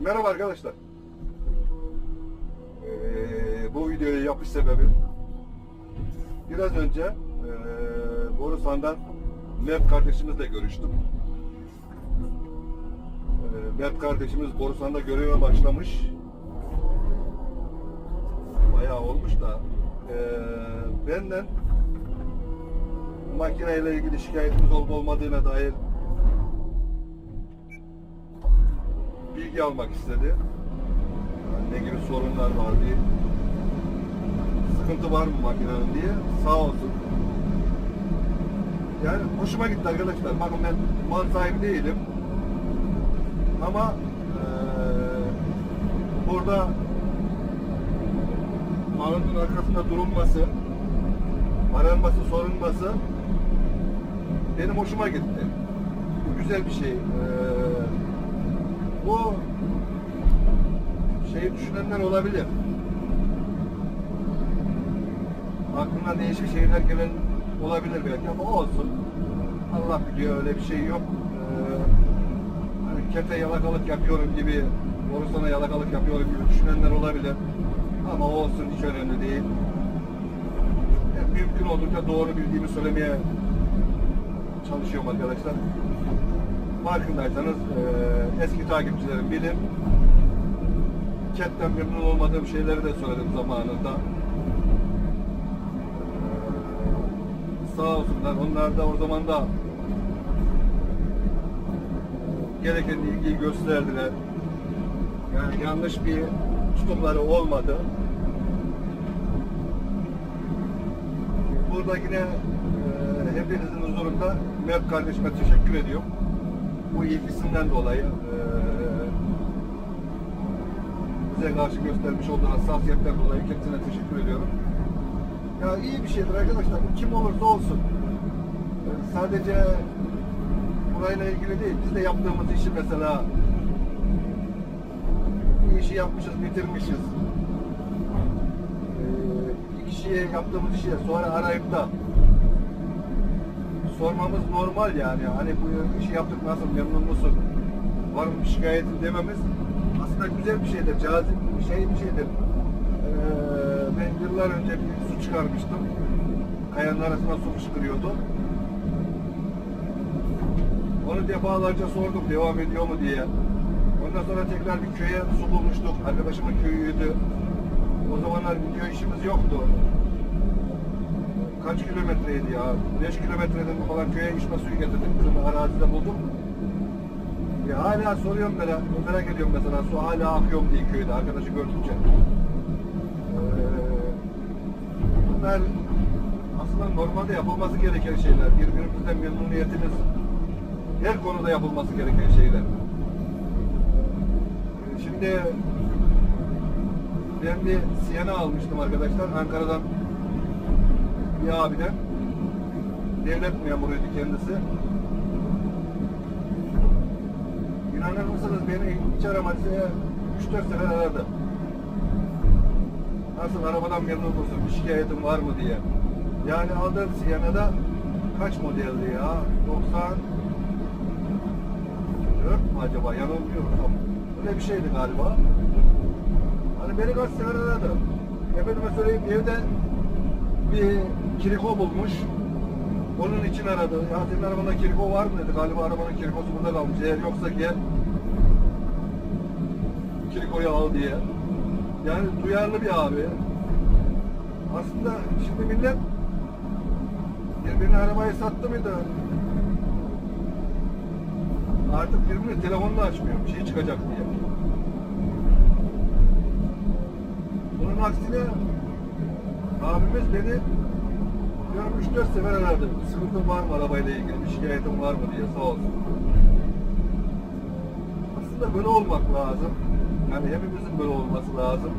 Merhaba arkadaşlar. Ee, bu videoyu yapış sebebim biraz önce ee, Borusan'dan Mep kardeşimizle görüştüm. Ee, Mep kardeşimiz Borusan'da göreve başlamış. Bayağı olmuş da ee, benden makineyle ilgili şikayetimiz olup olmadığına dair bilgi almak istedi. Yani ne gibi sorunlar var diye. Sıkıntı var mı makinenin diye. Sağ olsun. Yani hoşuma gitti arkadaşlar. Bakın ben mal sahibi değilim. Ama eee burada malın arkasında durulması, aranması, sorulması benim hoşuma gitti. Bu güzel bir şey. Eee bu şeyi düşünenler olabilir. Aklına değişik şeyler gelen olabilir belki ama olsun. Allah biliyor öyle bir şey yok. Ee, hani kefe yalakalık yapıyorum gibi, Borusan'a yalakalık yapıyorum gibi düşünenler olabilir. Ama olsun hiç önemli değil. Yani mümkün oldukça doğru bildiğimi söylemeye çalışıyorum arkadaşlar farkındaysanız e, eski takipçilerim bilir. Cat'ten memnun olmadığım şeyleri de söyledim zamanında. E, sağ olsunlar. Onlar da o zaman da gereken ilgiyi gösterdiler. Yani yanlış bir tutumları olmadı. Burada yine e, hepinizin huzurunda Mert kardeşime teşekkür ediyorum bu ilgisinden dolayı eee bize karşı göstermiş olduğu hassasiyetten dolayı kendisine teşekkür ediyorum. Ya iyi bir şeydir arkadaşlar. Bu kim olursa olsun. Ee, Sadece burayla ilgili değil. Biz de yaptığımız işi mesela bir işi yapmışız, bitirmişiz. Ee, bir kişiye yaptığımız işi sonra arayıp da sormamız normal yani. Hani bu işi yaptık nasıl memnun musun? Var mı şikayetin dememiz aslında güzel bir şeydir, cazip bir şey bir şeydir. Ee, ben yıllar önce bir su çıkarmıştım. Kayanın arasına su fışkırıyordu. Onu defalarca sorduk devam ediyor mu diye. Ondan sonra tekrar bir köye su bulmuştuk. Arkadaşımın köyüydü. O zamanlar video işimiz yoktu kaç kilometreydi ya? 5 kilometreden falan köye içme suyu getirdik. Bizim arazide buldum. Ya hala soruyorum merak, merak ediyorum mesela su hala akıyor mu diye köyde arkadaşı gördükçe. Ee, bunlar aslında normalde yapılması gereken şeyler. Birbirimizden memnuniyetimiz her konuda yapılması gereken şeyler. Ee, Şimdi ben bir Siena almıştım arkadaşlar. Ankara'dan bir abiden devlet memuruydu kendisi. İnanır mısınız beni hiç aramadı. 3-4 sefer aradı. Nasıl arabadan memnun musun? Bir şikayetin var mı diye. Yani aldığım Siena'da kaç modeldi ya? 94 mü acaba? Yanılmıyorsam. Öyle bir şeydi galiba. Hani beni kaç sefer aradı. Efendime söyleyeyim evde bir kiriko bulmuş. Onun için aradı. Ya senin arabanda kiriko var mı dedi. Galiba arabanın kirikosu burada kalmış. Eğer yoksa gel. Kirikoyu al diye. Yani duyarlı bir abi. Aslında şimdi millet birbirine arabayı sattı mıydı? Artık birbirini telefonla açmıyor. Bir şey çıkacak diye. Bunun aksine abimiz beni diyorum 3-4 sefer aradı. Sıkıntın var mı arabayla ilgili, bir şikayetin var mı diye sağ olsun. Aslında böyle olmak lazım. Yani hepimizin böyle olması lazım.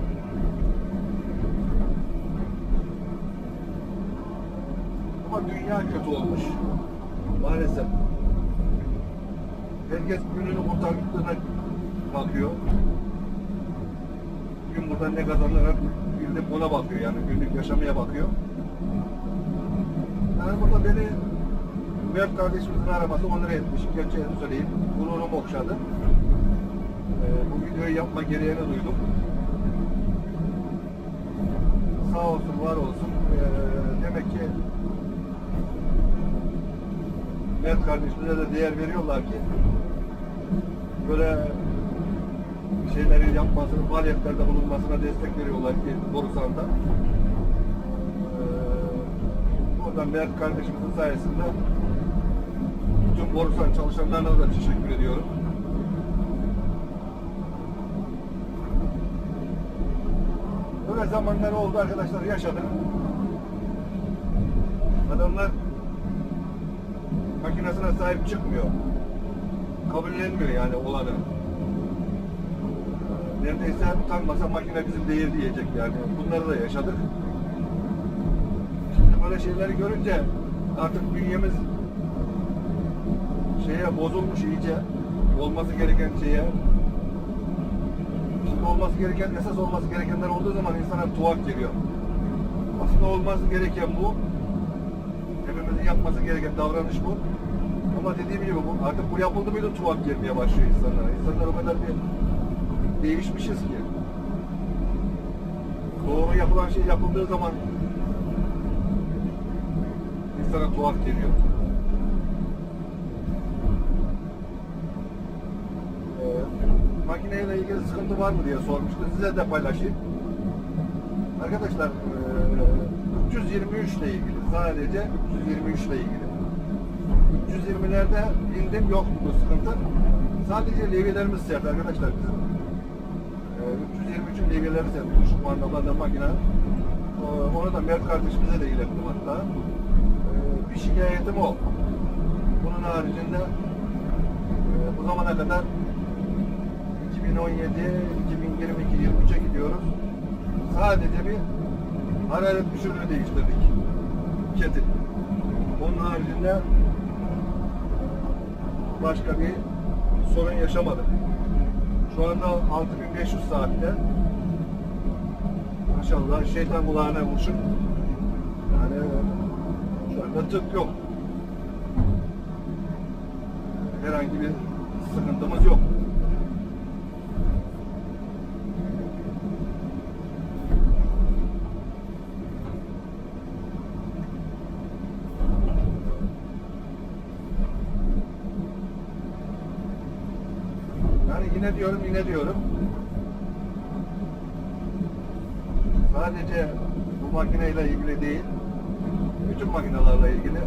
Ama dünya kötü olmuş. Maalesef. Herkes gününü kurtardıklarına bakıyor. Gün buradan ne kazanır bildim ona bakıyor yani günlük yaşamaya bakıyor. Yani burada beni Mert kardeşimizin araması 10 lira etmiş. Gerçeğini söyleyeyim. Gururum okşadı. Ee, bu videoyu yapma gereğini duydum. Sağ olsun, var olsun. Ee, demek ki Mert kardeşimize de değer veriyorlar ki böyle şeyleri yapmasını, faaliyetlerde bulunmasına destek veriyorlar ki Borusan'da. Oradan Mert kardeşimizin sayesinde bütün Borusan çalışanlarına da teşekkür ediyorum. Böyle zamanlar oldu arkadaşlar yaşadık. Adamlar makinesine sahip çıkmıyor. Kabullenmiyor yani olanı. Neredeyse utanmasa makine bizim değil diyecek yani. Bunları da yaşadık. Böyle şeyleri görünce artık bünyemiz şeye bozulmuş iyice. Olması gereken şeye. Şimdi olması gereken, esas olması gerekenler olduğu zaman insana tuhaf geliyor. Aslında olması gereken bu. Hepimizin yapması gereken davranış bu. Ama dediğim gibi bu, artık bu yapıldı mıydı tuhaf gelmeye başlıyor insanlara. İnsanlar o kadar bir değişmişiz ki. Doğru yapılan şey yapıldığı zaman insana tuhaf geliyor. Ee, makineyle ilgili sıkıntı var mı diye sormuştu. Size de paylaşayım. Arkadaşlar ee, 323 ile ilgili sadece 323 ile ilgili. 320'lerde indim yoktu bu sıkıntı. Sadece levyelerimiz sert arkadaşlar bizim. Ee, 323'ün levyeleri sert. Kuş kumandalarında makine. Ee, Onu da Mert kardeşimize de ilettim hatta. Şikayetim o. Bunun haricinde e, bu zamana kadar 2017, 2022, 23'e gidiyoruz. Sadece bir hararet düşürüğü değiştirdik. Ketin. Onun haricinde başka bir sorun yaşamadık. Şu anda 6500 saatte maşallah şeytan kulağına vuruşun yani tık yok. Herhangi bir sıkıntımız yok. Yani yine diyorum yine diyorum. Sadece bu makineyle ilgili değil, bütün makinelerle ilgili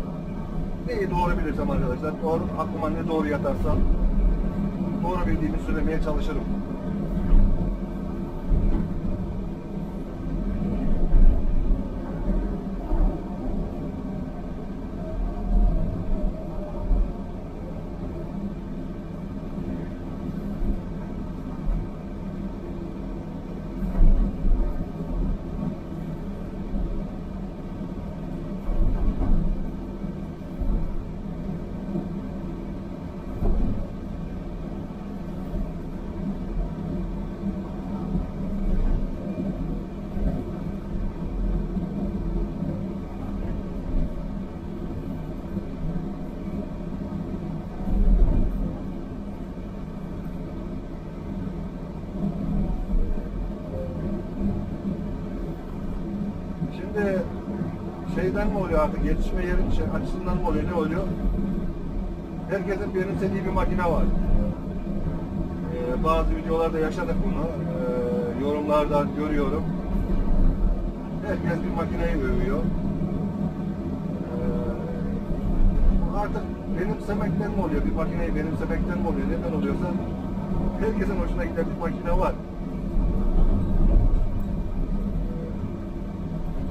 neyi doğru bilirsem arkadaşlar, doğru, aklıma ne doğru yatarsa doğru bildiğimi söylemeye çalışırım. Şeyden mi oluyor artık yetişme yeri şey, açısından mı oluyor ne oluyor? Herkesin benimsediği bir makine var. Ee, bazı videolarda yaşadık bunu. Ee, yorumlardan görüyorum. Herkes bir makineyi övüyor. Ee, artık benimsemekten mi oluyor? Bir makineyi benimsemekten mi oluyor? Neden oluyorsa herkesin hoşuna giden bir makine var.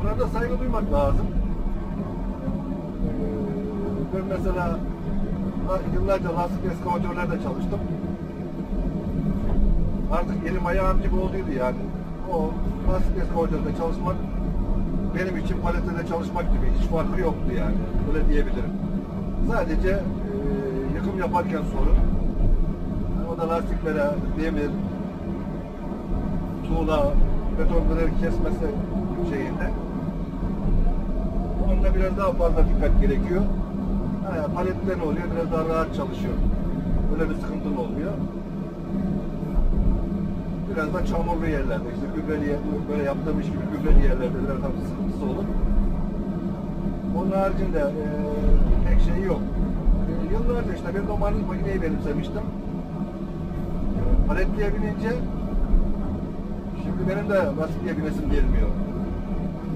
Buna da saygı duymak lazım. Ben mesela la- yıllarca lastik eskavatörlerde çalıştım. Artık elim ayağım gibi olduydu yani. O lastik eskavatörde çalışmak benim için paletede çalışmak gibi hiç farkı yoktu yani. Öyle diyebilirim. Sadece e, yıkım yaparken sorun. Yani o da lastiklere demir, tuğla, betonları kesmesi şeyinde. Onda biraz daha fazla dikkat gerekiyor. Ha, palette ne oluyor? Biraz daha rahat çalışıyor. Böyle bir sıkıntın olmuyor. Biraz da çamurlu yerlerde, işte gübreli böyle yaptığım gibi gübreli yerlerde biraz hafif sıkıntısı olur. Onun haricinde e, pek şey yok. E, yıllarca işte ben de manuel makineyi benimsemiştim. E, paletliye binince şimdi benim de lastikliye binesim gelmiyor.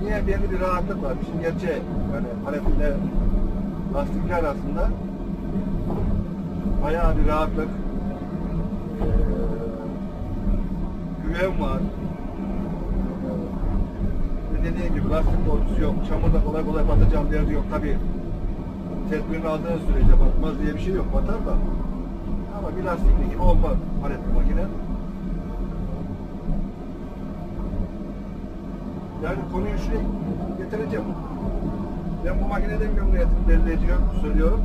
Niye? Belli bir rahatlık var. Şimdi gerçi yani paletle lastikli arasında bayağı bir rahatlık güven var. Dediğim gibi lastik korkusu yok. Çamurda kolay kolay batacağım derdi yok. Tabi tedbirini aldığın sürece batmaz diye bir şey yok. Batar da. Ama bir lastikli gibi olmaz paletli makine. Yani konuyu şuraya getireceğim. Ben bu makineden memnuniyetimi belli ediyorum, söylüyorum.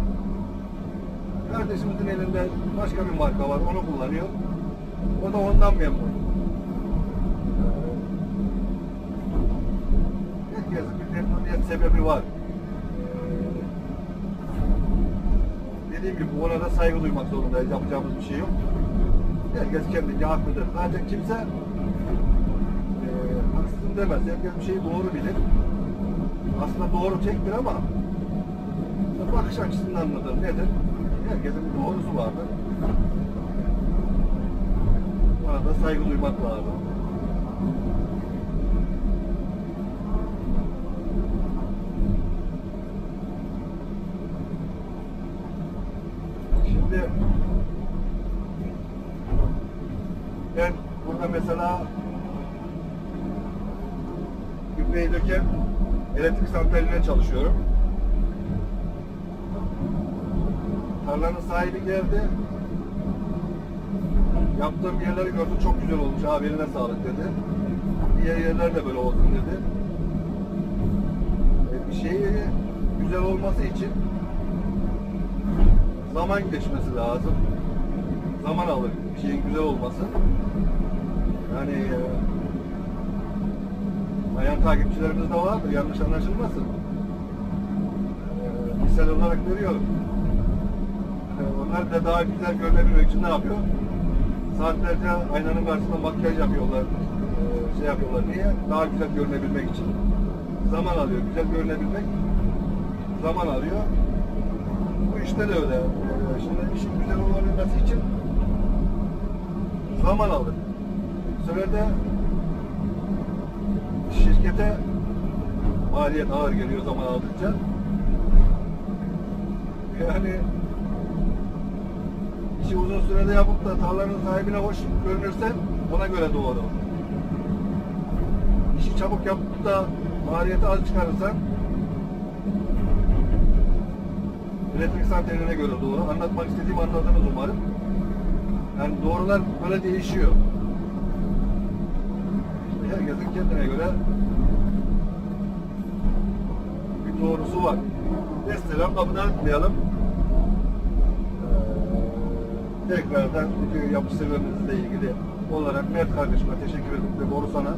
Kardeşimizin elinde başka bir marka var, onu kullanıyor. O da ondan memnun. Herkesin bir memnuniyet sebebi var. Dediğim gibi ona da saygı duymak zorundayız. Yapacağımız bir şey yok. Herkes kendince haklıdır. Zaten kimse e, haksızım demez. Herkes bir şeyi doğru bilir. Aslında doğru tektir ama bakış açısından mıdır, nedir? Herkesin bir doğrusu vardır. Ona da saygı duymak lazım. Şimdi ben burada mesela gübreyi döken elektrik santraline çalışıyorum. Tarlanın sahibi geldi. Yaptığım yerleri gördü çok güzel olmuş abi eline sağlık dedi. Diğer yerler de böyle olsun dedi. E, bir şeyi güzel olması için zaman geçmesi lazım. Zaman alır bir şeyin güzel olması. Yani e, bayan takipçilerimiz de vardır yanlış anlaşılmasın. E, misal olarak veriyorum. E, onlar da daha güzel görünebilmek için ne yapıyor? Saatlerce aynanın karşısında makyaj yapıyorlar. E, şey yapıyorlar. Niye? Daha güzel görünebilmek için. Zaman alıyor. Güzel görünebilmek zaman alıyor. Bu işte de öyle. Ee, Şimdi işin güzel olabilmesi için zaman alır. Bu sefer de şirkete maliyet ağır geliyor zaman aldıkça. Yani işi uzun sürede yapıp da tarlanın sahibine hoş görünürsen ona göre doğru. İşi çabuk yapıp da maliyeti az çıkarırsan elektrik santraline göre doğru. Anlatmak istediğimi anladınız umarım. Yani doğrular böyle değişiyor. İşte herkesin kendine göre doğrusu var. Mesela kapıdan atmayalım. Ee, tekrardan video yapı ilgili olarak Mert kardeşime teşekkür edip de Borusan'a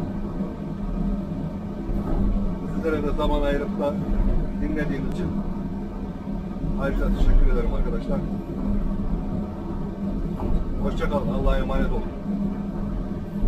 sizlere de zaman ayırıp da dinlediğiniz için Ayrıca teşekkür ederim arkadaşlar. Hoşçakalın. Allah'a emanet olun.